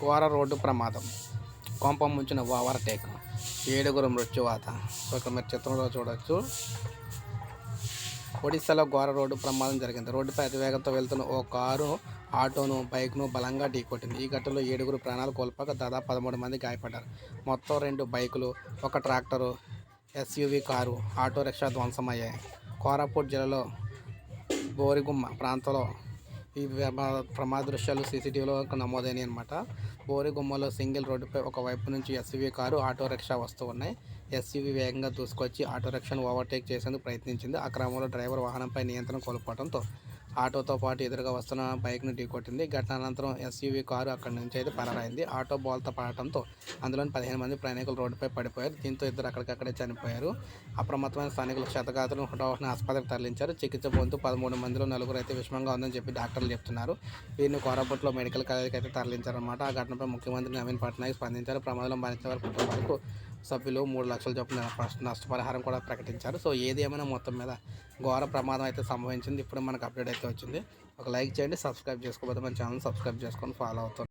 ఘోర రోడ్డు ప్రమాదం. కొంప ముంచిన ఓవర్టేక్. ఏడుగురు మృత్యువాత. ఒక మీరు చిత్రంలో చూడొచ్చు. ఒడిశాలో ఘోర రోడ్డు ప్రమాదం జరిగింది. రోడ్డుపై అతివేగంతో వెళ్తున్న ఓ కారు ఆటోను బైక్ను బలంగా ఢీకొట్టింది. ఈ ఘటనలో ఏడుగురు ప్రాణాలు కోల్పోక దాదాపు పదమూడు మంది గాయపడ్డారు. మొత్తం రెండు బైకులు ఒక tractor SUV car auto rickshaw ధ్వంసమయ్యాయి. Koraput జిల్లాలో బోరిగుమ్మ ప్రాంతంలో ఈ ప్రమాదృశ్యాలు ప్రమాద దృశ్యాలు సీసీటీవీలో నమోదైనాయి అనమాట బోరిగుమ్మలో సింగిల్ రోడ్డుపై ఒక వైపు నుంచి ఎస్యూవీ కారు ఆటో రిక్షా వస్తూ ఉన్నాయి. ఎస్యూవీ వేగంగా దూసుకొచ్చి ఆటో రిక్షాను ఓవర్టేక్ చేసేందుకు ప్రయత్నించింది. ఆ క్రమంలో డ్రైవర్ వాహనంపై నియంత్రణ కోల్పోవడంతో ఆటోతో పాటు ఎదురుగా వస్తున్న బైక్ను ఢీకొట్టింది. ఘటన అనంతరం ఎస్యూవీ కారు అక్కడి నుంచి అయితే పరారైంది. ఆటో బోల్తా పడటంతో అందులోని పదిహేను మంది ప్రయాణికులు రోడ్డుపై పడిపోయారు. దీంతో ఇద్దరు అక్కడికక్కడే చనిపోయారు. అప్రమత్తమైన స్థానికులు క్షతగాతులు హుటాహుటిన ఆసుపత్రికి తరలించారు. చికిత్స పొందుతూ పదమూడు మందిలో నలుగురు అయితే విషమంగా ఉందని చెప్పి డాక్టర్లు చెప్తున్నారు. వీరిని కోరాపుట్లో మెడికల్ కాలేజీకి అయితే తరలించారన్నమాట. ఆ ఘటనపై ముఖ్యమంత్రి నవీన్ పట్నాయక్ స్పందించారు. ప్రమాదంలో మరించిన వారి కుటుంబాలకు సభ్యులు మూడు లక్షల చొప్పున నష్టపరిహారం కూడా ప్రకటించారు. సో ఏది ఏమైనా మొత్తం మీద ఘోర ప్రమాదం అయితే సంభవించింది ఇప్పుడు మనకు అప్డేట్ అయితే వచ్చింది. ఒక లైక్ చేయండి సబ్స్క్రైబ్ చేసుకోకపోతే మన ఛానల్ సబ్స్క్రైబ్ చేసుకొని ఫాలో అవుతాం